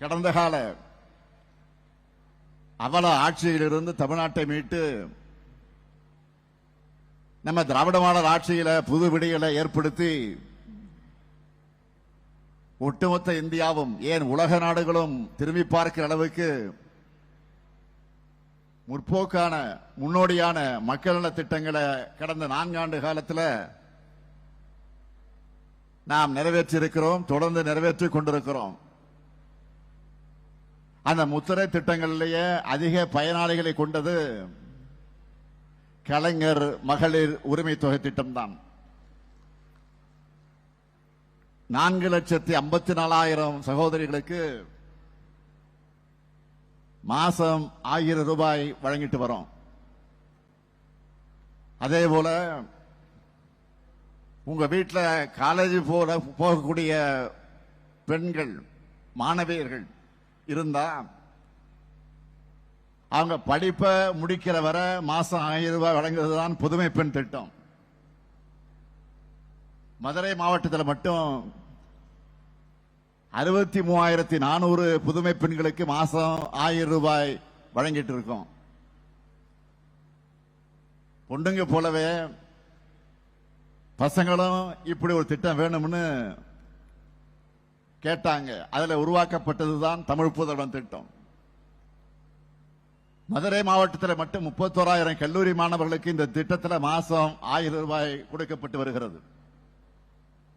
கடந்த கால அவல ஆட்சியிலிருந்து தமிழ்நாட்டை மீட்டு நம்ம திராவிட மாடல் ஆட்சியில புது விடிகளை ஏற்படுத்தி ஒட்டுமொத்த இந்தியாவும் ஏன் உலக நாடுகளும் திரும்பி பார்க்கிற அளவுக்கு முற்போக்கான முன்னோடியான மக்கள் நல திட்டங்களை கடந்த நான்காண்டு காலத்தில் நாம் நிறைவேற்றியிருக்கிறோம் தொடர்ந்து நிறைவேற்றிக் கொண்டிருக்கிறோம். அந்த முத்திரை திட்டங்களிலேயே அதிக பயனாளிகளை கொண்டது கலைஞர் மகளிர் உரிமை தொகை திட்டம்தான். நான்கு லட்சத்தி ஐம்பத்தி நாலாயிரம் சகோதரிகளுக்கு மாசம் ஆயிரம் ரூபாய் வழங்கிட்டு வரோம். அதே போல உங்க வீட்டில் காலேஜ் போல போகக்கூடிய பெண்கள் மாணவியர்கள் இருந்தா அவங்க படிப்பை முடிக்கிற வரை மாசம் ஆயிரம் ரூபாய் வழங்குவது தான் புதுமை பெண் திட்டம். மதுரை மாவட்டத்தில் மட்டும் அறுபத்தி மூவாயிரத்தி நானூறு புதுமை பெண்களுக்கு மாசம் ஆயிரம் ரூபாய் வழங்கிட்டு இருக்கோம். பொண்ணுங்க போலவே பசங்களும் இப்படி ஒரு திட்டம் வேணும்னு கேட்டாங்க. அதுல உருவாக்கப்பட்டதுதான் தமிழ் புதல்வன் திட்டம். மதுரை மாவட்டத்தில் மட்டும் முப்பத்தோராயிரம் கல்லூரி மாணவர்களுக்கு இந்த திட்டத்தில் மாசம் ஆயிரம் ரூபாய் கொடுக்கப்பட்டு வருகிறது.